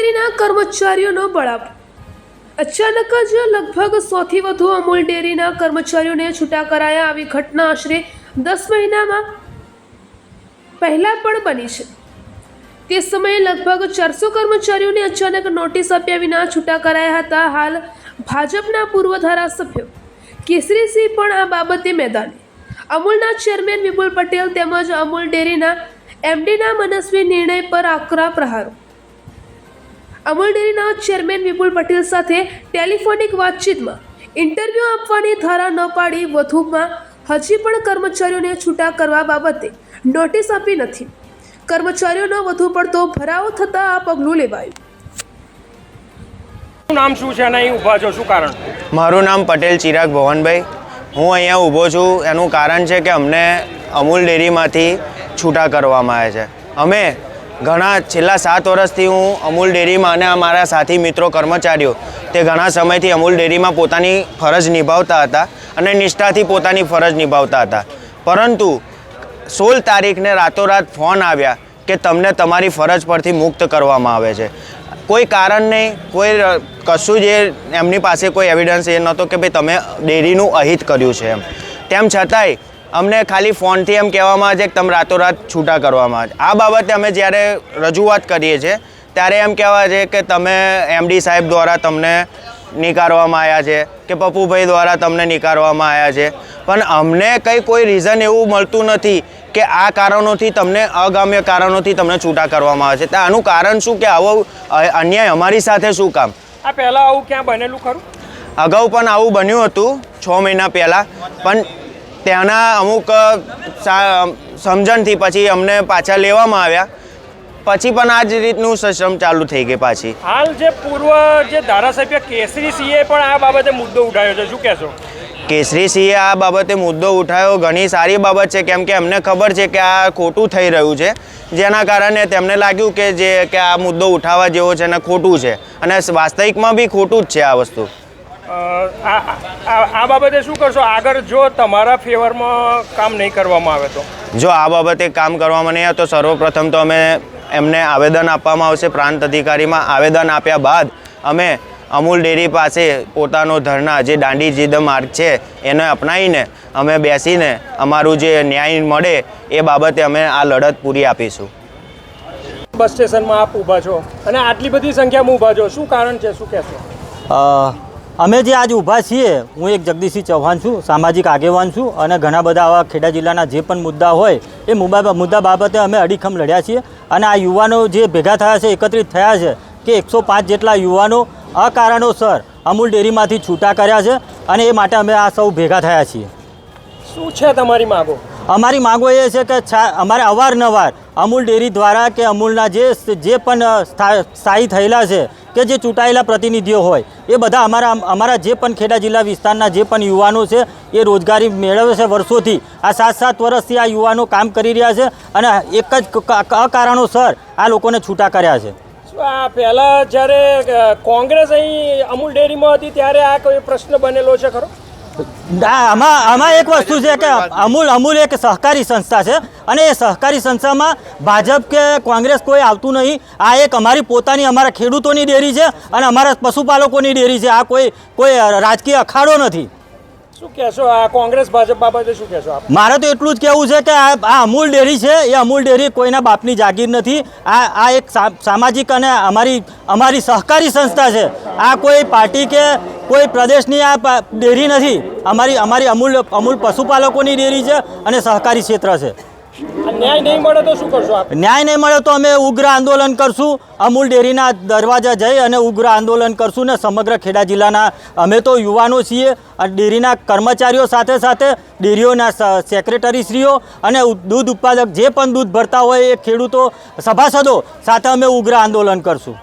ડેરીના કર્મચારીઓનો બળાપ. અચાનક જ લગભગ સોથી વધુ અમૂલ ડેરીના કર્મચારીઓને છૂટા કરાયા આવી ઘટના આશરે દસ મહિનામાં પહેલાં પણ બની છે. તે સમયે લગભગ ચારસો કર્મચારીઓને અચાનક નોટિસ આપ્યા વિના છૂટા કરાયા હતા હાલ ભાજપના પૂર્વ ધારાસભ્યો કેસરીસિંહ પણ આ બાબતે મેદાને. અમૂલના ચેરમેન વિપુલ પટેલ તેમજ અમૂલ ડેરીના એમડીના મનસ્વી નિર્ણય પર આકરા પ્રહારો. અમૂલ ડેરીના ચેરમેન વિપુલ પટેલ સાથે ટેલિફોનિક વાતચીતમાં ઇન્ટરવ્યૂ આપવાની ધારા ન પાડી વધુમાં હજી પણ કર્મચારીઓને છૂટા કરવા બાબતે નોટિસ આપી નથી. કર્મચારીઓનો વધુ પડતો ભરાવો થતાં આ પગલું લેવાયું. નામ શું છે અને અહીં ઊભા છો? શું કારણ? મારું નામ પટેલ ચિરાગ ભવનભાઈ. હું અહીંયા ઊભો છું. એનું કારણ છે કે અમને અમૂલ ડેરીમાંથી છૂટા કરવામાં આવે છે. અમે ઘણા છેલ્લા સાત વર્ષથી હું અમૂલ ડેરીમાં અને અમારા સાથી મિત્રો કર્મચારીઓ તે ઘણા સમયથી અમૂલ ડેરીમાં પોતાની ફરજ નિભાવતા હતા અને નિષ્ઠાથી પોતાની ફરજ નિભાવતા હતા. પરંતુ સોળ તારીખને રાતોરાત ફોન આવ્યા કે તમને તમારી ફરજ પરથી મુક્ત કરવામાં આવે છે. કોઈ કારણ નહીં કોઈ કશું જ એમની પાસે કોઈ એવિડન્સ એ નહોતો કે ભાઈ તમે ડેરીનું અહિત કર્યું છે એમ. તેમ છતાંય અમને ખાલી ફોનથી એમ કહેવામાં આવે છે કે તમે રાતોરાત છૂટા કરવામાં આવે આ બાબતે અમે જ્યારે રજૂઆત કરીએ છીએ ત્યારે એમ કહેવાય છે કે તમે એમડી સાહેબ દ્વારા તમને નિકારવામાં આવ્યા છે કે પપ્પુભાઈ દ્વારા તમને નિકારવામાં આવ્યા છે. પણ અમને કંઈ કોઈ રીઝન એવું મળતું નથી કે આ કારણોથી તમને અગામ્ય કારણોથી તમને છૂટા કરવામાં આવે છે. તો આનું કારણ શું કે આવો અન્યાય અમારી સાથે શું કામ? આ પહેલાં આવું ક્યાં બનેલું ખરું? અગાઉ પણ આવું બન્યું હતું છ મહિના પહેલાં. પણ ત્યાંના અમુક સમજણથી પછી અમને પાછા લેવામાં આવ્યા. પછી પણ આ જ રીતનું સશ્રમ ચાલુ થઈ ગઈ પાછી. હાલ જે પૂર્વ જે ધારાસભ્ય કેસરી સિંહે પણ આ બાબતે મુદ્દો ઉઠાવ્યો છે શું કહેશો? કેસરીસિંહે આ બાબતે મુદ્દો ઉઠાવ્યો. ઘણી સારી બાબત છે કેમ કે એમને ખબર છે કે આ ખોટું થઈ રહ્યું છે. જેના કારણે તેમને લાગ્યું કે જે કે આ મુદ્દો ઉઠાવવા જેવો છે અને ખોટું છે. અને વાસ્તવિકમાં બી ખોટું જ છે આ વસ્તુ. આ આ આ બાબતે શું કરશો? આગળ જો તમારા ફેવરમાં કામ નહીં કરવામાં આવે તો? જો આ બાબતે કામ કરવામાં નહીં આવે તો સર્વપ્રથમ તો અમે એમને આવેદન આપવામાં આવશે. પ્રાંત અધિકારીમાં આવેદન આપ્યા બાદ અમે અમૂલ ડેરી પાસે પોતાનો ધરના જે દાંડી જીદ માર્ગ છે એને અપનાવીને અમે બેસીને અમારું જે ન્યાય મળે એ બાબતે અમે આ લડત પૂરી આપીશું. બસ સ્ટેશનમાં આપ ઊભા છો અને આટલી બધી સંખ્યામાં ઊભા છો. શું કારણ છે? શું કહેશો? અ, અમે જે આજ ઊભા છીએ હું એક જગદીશસિંહ ચૌહાણ છું સામાજિક આગેવાન છું અને ઘણા બધા આવા ખેડા જિલ્લાના જે પણ મુદ્દા હોય એ મુદ્દા બાબતે અમે અડીખમ લડ્યા છીએ. અને આ યુવાનો જે ભેગા થયા છે એકત્રિત થયા છે કે એકસો પાંચ જેટલા યુવાનો અકારણોસર અમૂલ ડેરીમાંથી છૂટા કર્યા છે અને એ માટે અમે આ સૌ ભેગા થયા છીએ. શું છે તમારી માગો? અમારી માંગો એ છે કે અમારે અવારનવાર અમૂલ ડેરી દ્વારા કે અમૂલના જે જે પણ સ્થા- સ્થાયી થયેલા છે કે જે ચૂંટાયેલા પ્રતિનિધિઓ હોય, એ બધા અમારા અમારા જે પણ ખેડા જિલ્લા વિસ્તારના જે પણ યુવાનો છે, એ રોજગારી મેળવે છે વર્ષોથી. આ સાત સાત વર્ષથી આ યુવાનો કામ કરી રહ્યા છે અને એક જ અકારણોસર આ લોકોને છૂટા કર્યા છે. પહેલાં જ્યારે કોંગ્રેસ અહીં અમૂલ ડેરીમાં હતી ત્યારે આ કોઈ પ્રશ્ન બનેલો છે ખરો? આમાં આમાં એક વસ્તુ છે કે અમૂલ અમૂલ એક સહકારી સંસ્થા છે અને એ સહકારી સંસ્થામાં ભાજપ કે કોંગ્રેસ કોઈ આવતું નહીં. આ એક અમારી પોતાની અમારા ખેડૂતોની ડેરી છે અને અમારા પશુપાલકોની ડેરી છે. આ કોઈ કોઈ રાજકીય અખાડો નથી. શું કહેશો? આ કોંગ્રેસ ભાજપ બાબતે શું કહેશો આપ? મારે તો એટલું જ કહેવું છે કે આ આ અમૂલ ડેરી છે. એ અમૂલ ડેરી કોઈના બાપની જાગીર નથી. આ આ એક સા- સામાજિક અને અમારી અમારી સહકારી સંસ્થા છે. આ કોઈ પાર્ટી કે કોઈ પ્રદેશની આ ડેરી નથી. અમારી અમારી અમૂલ અમૂલ પશુપાલકોની ડેરી છે અને સહકારી ક્ષેત્ર છે. ન્યાય નહીં મળે તો શું કરશો ન્યાય નહીં મળે તો અમે ઉગ્ર આંદોલન કરશું. અમૂલ ડેરીના દરવાજા જઈ અને ઉગ્ર આંદોલન કરશું ને સમગ્ર ખેડા જિલ્લાના અમે તો યુવાનો છીએ. ડેરીના કર્મચારીઓ સાથે સાથે ડેરીઓના સેક્રેટરીશ્રીઓ અને દૂધ ઉત્પાદક જે પણ દૂધ ભરતા હોય એ ખેડૂતો સભાસદો સાથે અમે ઉગ્ર આંદોલન કરશું.